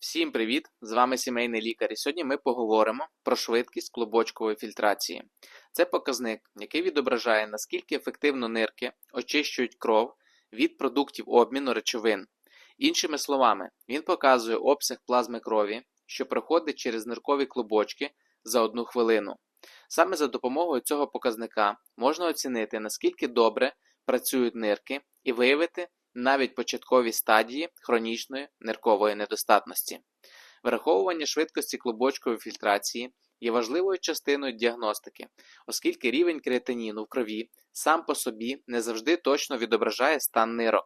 Всім привіт! З вами сімейний лікар. І сьогодні ми поговоримо про швидкість клубочкової фільтрації. Це показник, який відображає, наскільки ефективно нирки очищують кров від продуктів обміну речовин. Іншими словами, він показує обсяг плазми крові, що проходить через ниркові клубочки за одну хвилину. Саме за допомогою цього показника можна оцінити, наскільки добре працюють нирки і виявити навіть початкові стадії хронічної ниркової недостатності. Враховування швидкості клубочкової фільтрації є важливою частиною діагностики, оскільки рівень креатиніну в крові сам по собі не завжди точно відображає стан нирок.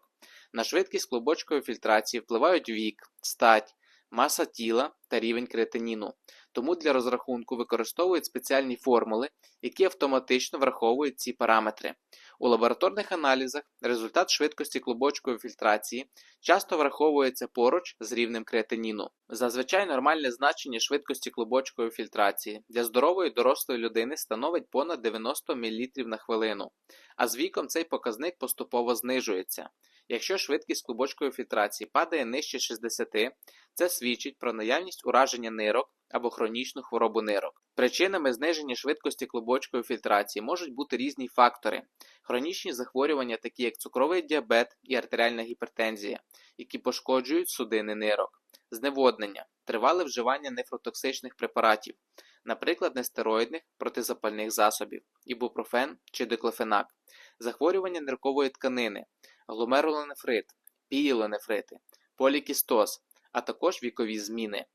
На швидкість клубочкової фільтрації впливають вік, стать, маса тіла та рівень креатиніну. Тому для розрахунку використовують спеціальні формули, які автоматично враховують ці параметри. У лабораторних аналізах результат швидкості клубочкової фільтрації часто враховується поруч з рівнем креатиніну. Зазвичай нормальне значення швидкості клубочкової фільтрації для здорової дорослої людини становить понад 90 мл на хвилину, а з віком цей показник поступово знижується. Якщо швидкість клубочкової фільтрації падає нижче 60, це свідчить про наявність ураження нирок або хронічну хворобу нирок. Причинами зниження швидкості клубочкової фільтрації можуть бути різні фактори: хронічні захворювання, такі як цукровий діабет і артеріальна гіпертензія, які пошкоджують судини нирок, зневоднення, тривале вживання нефротоксичних препаратів, наприклад, нестероїдних протизапальних засобів, ібупрофен чи диклофенак, захворювання ниркової тканини, гломерулонефрит, пієлонефрити, полікістоз, а також вікові зміни.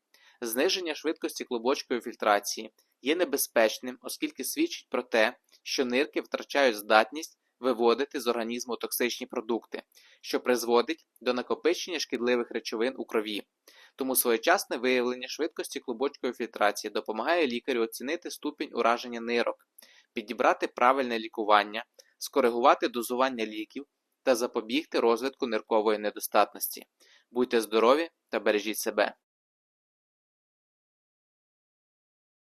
Зниження швидкості клубочкової фільтрації є небезпечним, оскільки свідчить про те, що нирки втрачають здатність виводити з організму токсичні продукти, що призводить до накопичення шкідливих речовин у крові. Тому своєчасне виявлення швидкості клубочкової фільтрації допомагає лікарю оцінити ступінь ураження нирок, підібрати правильне лікування, скоригувати дозування ліків та запобігти розвитку ниркової недостатності. Будьте здорові та бережіть себе!